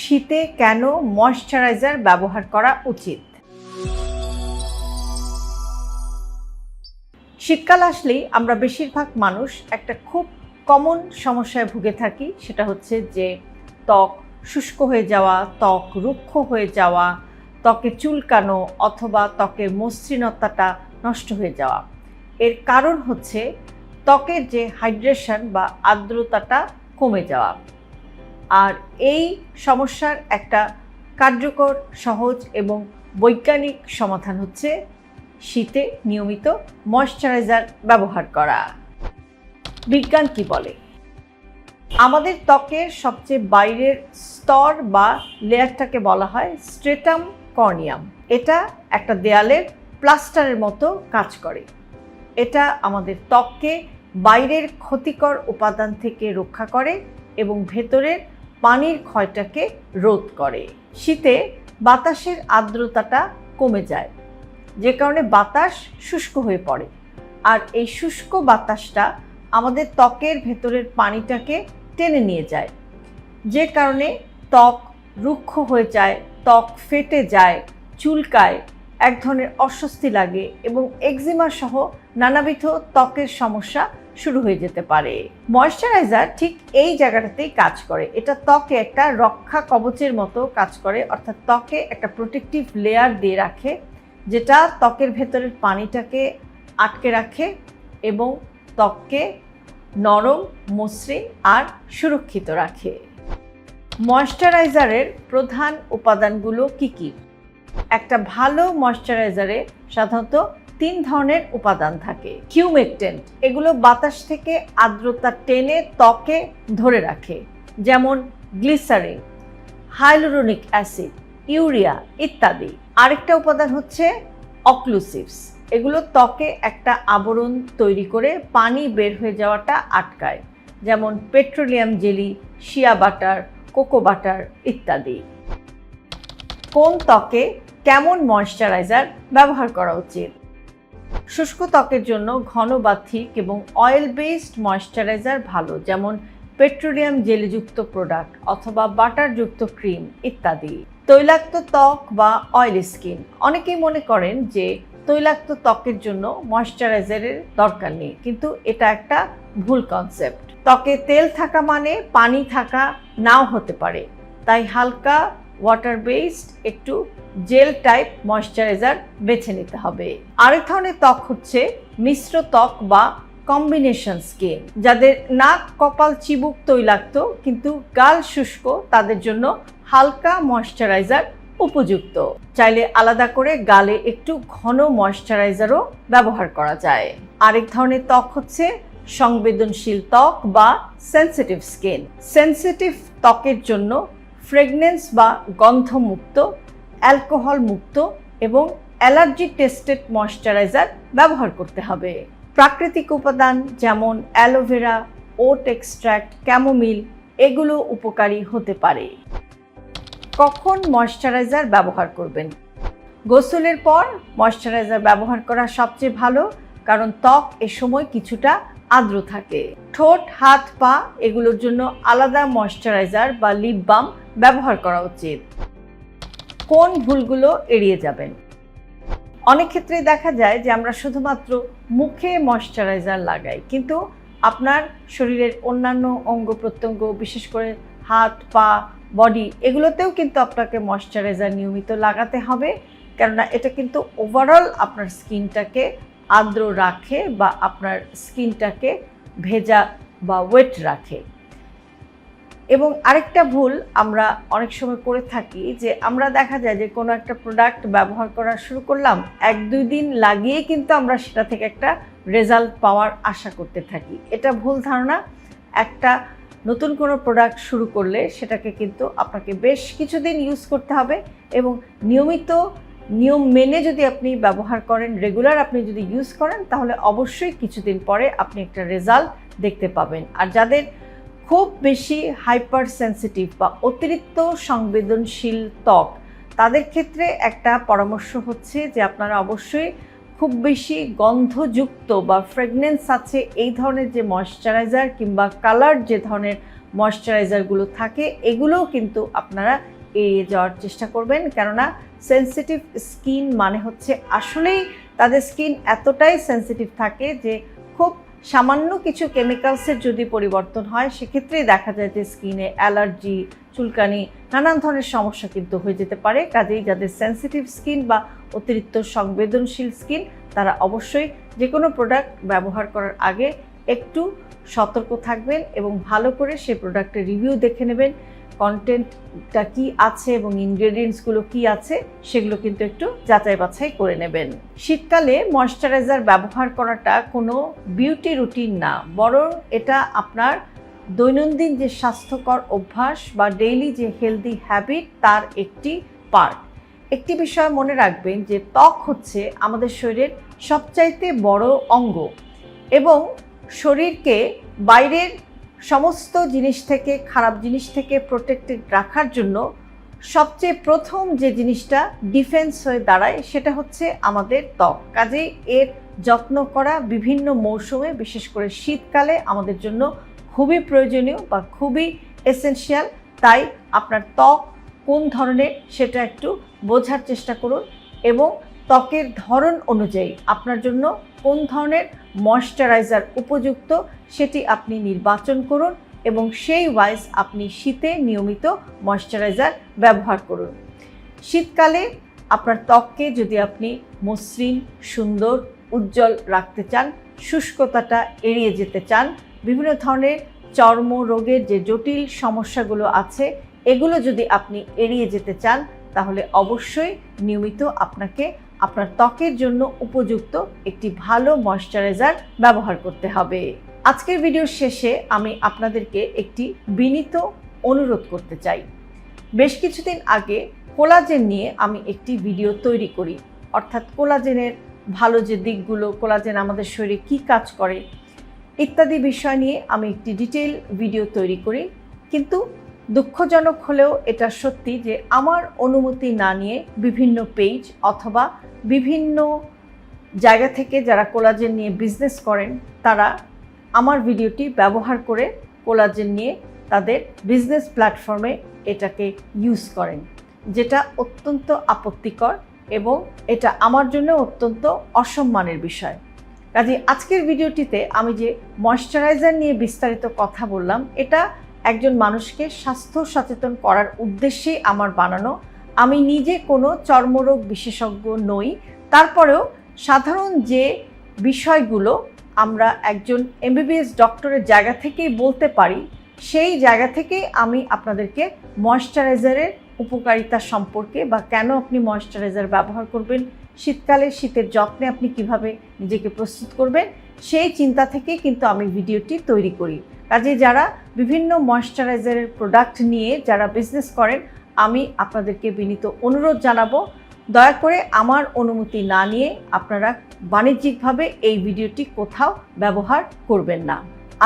শীতে কেন ময়শ্চারাইজার ব্যবহার করা উচিত? শীতকাল আসলেই আমরা বেশিরভাগ মানুষ একটা খুব কমন সমস্যায় ভুগে থাকি, সেটা হচ্ছে যে ত্বক শুষ্ক হয়ে যাওয়া, ত্বক রুক্ষ হয়ে যাওয়া, ত্বকে চুলকানো অথবা ত্বকের মসৃণতাটা নষ্ট হয়ে যাওয়া। এর কারণ হচ্ছে ত্বকের যে হাইড্রেশন বা আর্দ্রতাটা কমে যাওয়া। আর এই সমস্যার একটা কার্যকর, সহজ এবং বৈজ্ঞানিক সমাধান হচ্ছে শীতে নিয়মিত ময়শ্চারাইজার ব্যবহার করা। বিজ্ঞান কি বলে? আমাদের ত্বকের সবচেয়ে বাইরের স্তর বা লেয়ারটাকে বলা হয় স্ট্রেটাম কর্নিয়াম। এটা একটা দেয়ালের প্লাস্টারের মতো কাজ করে। এটা আমাদের ত্বককে বাইরের ক্ষতিকর উপাদান থেকে রক্ষা করে এবং ভেতরের পানির ক্ষয়টাকে রোধ করে। শীতে বাতাসের আর্দ্রতাটা কমে যায়, যে কারণে বাতাস শুষ্ক হয়ে পড়ে। আর এই শুষ্ক বাতাসটা আমাদের ত্বকের ভেতরের পানিটাকে টেনে নিয়ে যায়, যে কারণে ত্বক রুক্ষ হয়ে যায়, ত্বক ফেটে যায়, চুলকায়, এক ধরনের অস্বস্তি লাগে এবং এক্সিমা সহ নানাবিধ ত্বকের সমস্যা শুরু হয়ে যেতে পারে। ময়শ্চারাইজার ঠিক এই জায়গাটাতেই কাজ করে। এটা ত্বকে একটা রক্ষা কবচের মতো কাজ করে, অর্থাৎ ত্বকে একটা প্রোটেক্টিভ লেয়ার দিয়ে রাখে, যেটা ত্বকের ভেতরের পানিটাকে আটকে রাখে এবং ত্বককে নরম, মসৃণ আর সুরক্ষিত রাখে। ময়শ্চারাইজারের প্রধান উপাদানগুলো কি কি? একটা ভালো ময়শ্চারাইজারে সাধারণত তিন ধরনের উপাদান থাকে। হিউমেকটেন্ট এগুলো বাতাস থেকে আর্দ্রতা টেনে ত্বকে ধরে রাখে, যেমন গ্লিসারিন, হাইলোরোনিক অ্যাসিড, ইউরিয়া ইত্যাদি। আরেকটা উপাদান হচ্ছে অক্লুসিভস, এগুলো ত্বকে একটা আবরণ তৈরি করে পানি বের হয়ে যাওয়াটা আটকায়, যেমন petroleum jelly, shea butter, cocoa butter ইত্যাদি। কোন ত্বকে কেমন ময়শ্চারাইজার ব্যবহার করা উচিত? শুষ্ক ত্বকের জন্য ঘন বা থিক এবং অয়েল বেসড ময়শ্চারাইজার ভালো, যেমন পেট্রোলিয়াম জেলিযুক্ত প্রোডাক্ট অথবা বাটারযুক্ত ক্রিম ইত্যাদি। তৈলাক্ত ত্বক বা অয়েল স্কিন অনেকেই মনে করেন যে তৈলাক্ত ত্বকের জন্য ময়শ্চারাইজারের দরকার নেই, কিন্তু এটা একটা ভুল কনসেপ্ট ত্বকে তেল থাকা মানে পানি থাকা নাও হতে পারে। তাই হালকা ওয়াটার বেসড একটু জেল টাইপ ময়শ্চারাইজার বেছে নিতে হবে। আরেক ধরনের ত্বক হচ্ছে মিশ্র ত্বক বা কম্বিনেশন স্কিন যাদের নাক, কপাল, চিবুক তৈলাক্ত, কিন্তু গাল শুষ্ক, তাদের জন্য হালকা ময়শ্চারাইজার উপযুক্ত। চাইলে আলাদা করে গালে একটু ঘন ময়শ্চারাইজারও ব্যবহার করা যায়। আরেক ধরনের ত্বক হচ্ছে সংবেদনশীল ত্বক বা সেন্সিটিভ স্কিন সেন্সিটিভ ত্বকের জন্য ফ্রেগনেন্স বা গন্ধমুক্ত অ্যালকোহল মুক্ত এবং অ্যালার্জি টেস্টেড ময়শ্চারাইজার ব্যবহার করতে হবে। প্রাকৃতিক উপাদান যেমন অ্যালোভেরা, ওট এক্সট্র্যাক্ট ক্যামোমিল এগুলো উপকারী হতে পারে। কখন ময়শ্চারাইজার ব্যবহার করবেন? গোসলের পর ময়শ্চারাইজার ব্যবহার করা সবচেয়ে ভালো, কারণ ত্বক এ সময় কিছুটা আর্দ্র থাকে। ঠোঁট, হাত, পা এগুলোর জন্য আলাদা ময়শ্চারাইজার বা লিপ বাম ব্যবহার করা উচিত। কোন ভুলগুলো এড়িয়ে যাবেন? অনেক ক্ষেত্রেই দেখা যায় যে আমরা শুধুমাত্র মুখে ময়শ্চারাইজার লাগাই, কিন্তু আপনার শরীরের অন্যান্য অঙ্গ প্রত্যঙ্গ, বিশেষ করে হাত, পা, বডি, এগুলোতেও কিন্তু আপনাকে ময়শ্চারাইজার নিয়মিত লাগাতে হবে। কেননা এটা কিন্তু ওভারঅল আপনার স্কিনটাকে আর্দ্র রাখে বা আপনার স্কিনটাকে ভেজা বা ওয়েট রাখে। এবং আরেকটা ভুল আমরা অনেক সময় করে থাকি যে আমরা দেখা যায় যে কোনো একটা প্রোডাক্ট ব্যবহার করা শুরু করলাম, এক দুই দিন লাগিয়ে কিন্তু আমরা সেটা থেকে একটা রেজাল্ট পাওয়ার আশা করতে থাকি। এটা ভুল ধারণা। একটা নতুন কোনো প্রোডাক্ট শুরু করলে সেটাকে কিন্তু আপনাকে বেশ কিছুদিন ইউজ করতে হবে এবং নিয়মিত নিয়ম মেনে যদি আপনি ব্যবহার করেন রেগুলার আপনি যদি ইউজ করেন, তাহলে অবশ্যই কিছুদিন পরে আপনি একটা রেজাল্ট দেখতে পাবেন। আর যাদের খুব বেশি হাইপার সেন্সিটিভ বা অতিরিক্ত সংবেদনশীল ত্বক, তাদের ক্ষেত্রে একটা পরামর্শ হচ্ছে যে আপনারা অবশ্যই খুব বেশি গন্ধযুক্ত বা ফ্রেগনেন্স আছে এই ধরনের যে ময়শ্চারাইজার কিংবা কালার যে ধরনের ময়শ্চারাইজারগুলো থাকে, এগুলোও কিন্তু আপনারা এড়িয়ে যাওয়ার চেষ্টা করবেন। কেননা সেন্সিটিভ স্কিন মানে হচ্ছে আসলেই তাদের স্কিন এতটাই সেন্সিটিভ থাকে যে খুব সামান্য কিছু কেমিক্যালসের যদি পরিবর্তন হয়, সেক্ষেত্রেই দেখা যায় যে স্কিনে অ্যালার্জি চুলকানি, নানান ধরনের সমস্যা কিন্তু হয়ে যেতে পারে। কাজেই যাদের সেন্সিটিভ স্কিন বা অতিরিক্ত সংবেদনশীল স্কিন তারা অবশ্যই যে কোনো প্রোডাক্ট ব্যবহার করার আগে একটু সতর্ক থাকবেন এবং ভালো করে সেই প্রোডাক্টের রিভিউ দেখে নেবেন। কন্টেন্টটা কি আছে এবং ইনগ্রেডিয়েন্টসগুলো কি আছে, সেগুলো কিন্তু একটু যাচাই বাছাই করে নেবেন। শীতকালে ময়শ্চারাইজার ব্যবহার করাটা কোনো বিউটি রুটিন না, বরং এটা আপনার দৈনন্দিন যে স্বাস্থ্যকর অভ্যাস বা ডেইলি যে হেলদি হ্যাবিট তার একটি পার্ট একটি বিষয় মনে রাখবেন যে ত্বক হচ্ছে আমাদের শরীরের সবচাইতে বড় অঙ্গ এবং শরীরকে বাইরের সমস্ত জিনিস থেকে, খারাপ জিনিস থেকে প্রোটেক্টেড রাখার জন্য সবচেয়ে প্রথম যে জিনিসটা ডিফেন্স হয়ে দাঁড়ায় সেটা হচ্ছে আমাদের ত্বক। কাজেই এর যত্ন করা বিভিন্ন মৌসুমে, বিশেষ করে শীতকালে আমাদের জন্য খুবই প্রয়োজনীয় বা খুবই এসেনশিয়াল তাই আপনার ত্বক কোন ধরনের সেটা একটু বোঝার চেষ্টা করুন এবং ত্বকের ধরন অনুযায়ী আপনার জন্য কোন ধরনের ময়শ্চারাইজার উপযুক্ত সেটি আপনি নির্বাচন করুন এবং সেই ওয়াইজ আপনি শীতে নিয়মিত ময়শ্চারাইজার ব্যবহার করুন। শীতকালে আপনার ত্বককে যদি আপনি মসৃণ, সুন্দর, উজ্জ্বল রাখতে চান, শুষ্কতাটা এড়িয়ে যেতে চান, বিভিন্ন ধরনের চর্ম রোগের যে জটিল সমস্যাগুলো আছে, এগুলো যদি আপনি এড়িয়ে যেতে চান, তাহলে অবশ্যই নিয়মিত আপনাকে আপনার ত্বকের জন্য উপযুক্ত একটি ভালো ময়শ্চারাইজার ব্যবহার করতে হবে। আজকের ভিডিওর শেষে আমি আপনাদেরকে একটি বিনীত অনুরোধ করতে চাই। বেশ কিছুদিন আগে কোলাজেন নিয়ে আমি একটি ভিডিও তৈরি করি। অর্থাৎ কোলাজেনের ভালো যে দিকগুলো, কোলাজেন আমাদের শরীরে কী কাজ করে ইত্যাদি বিষয় নিয়ে আমি একটি ডিটেল ভিডিও তৈরি করি। কিন্তু দুঃখজনক হলেও এটা সত্যি যে আমার অনুমতি না নিয়ে বিভিন্ন পেজ অথবা বিভিন্ন জায়গা থেকে যারা কোলাজেন নিয়ে বিজনেস করেন, তারা আমার ভিডিওটি ব্যবহার করে কোলাজেন নিয়ে তাদের বিজনেস প্ল্যাটফর্মে এটাকে ইউজ করেন, যেটা অত্যন্ত আপত্তিকর এবং এটা আমার জন্য অত্যন্ত অসম্মানের বিষয়। কাজে আজকের ভিডিওটিতে আমি যে ময়শ্চারাইজার নিয়ে বিস্তারিত কথা বললাম, এটা একজন মানুষকে স্বাস্থ্য সচেতন করার উদ্দেশ্যেই আমার বানানো। আমি নিজে কোনো চর্মরোগ বিশেষজ্ঞ নই। তারপরেও সাধারণ যে বিষয়গুলো আমরা একজন এমবিবিএস ডক্টরের জায়গা থেকেই বলতে পারি, সেই জায়গা থেকেই আমি আপনাদেরকে ময়শ্চারাইজারের উপকারিতা সম্পর্কে বা কেন আপনি ময়শ্চারাইজার ব্যবহার করবেন, শীতকালে শীতের যত্নে আপনি কীভাবে নিজেকে প্রস্তুত করবেন, সেই চিন্তা থেকেই কিন্তু আমি ভিডিওটি তৈরি করি। কাজে যারা বিভিন্ন ময়শ্চারাইজারের প্রোডাক্ট নিয়ে যারা বিজনেস করেন, আমি আপনাদেরকে বিনীত অনুরোধ জানাব, দয়া করে আমার অনুমতি না নিয়ে আপনারা বাণিজ্যিকভাবে এই ভিডিওটি কোথাও ব্যবহার করবেন না।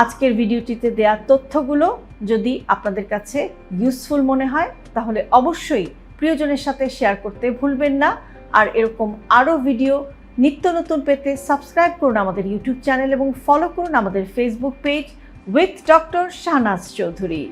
আজকের ভিডিওটিতে দেওয়া তথ্যগুলো যদি আপনাদের কাছে ইউজফুল মনে হয়, তাহলে অবশ্যই প্রিয়জনের সাথে শেয়ার করতে ভুলবেন না। আর এরকম আরও ভিডিও নিত্য নতুন পেতে সাবস্ক্রাইব করুন আমাদের ইউটিউব চ্যানেল এবং ফলো করুন আমাদের Facebook page with doctor Shahnaz Chowdhury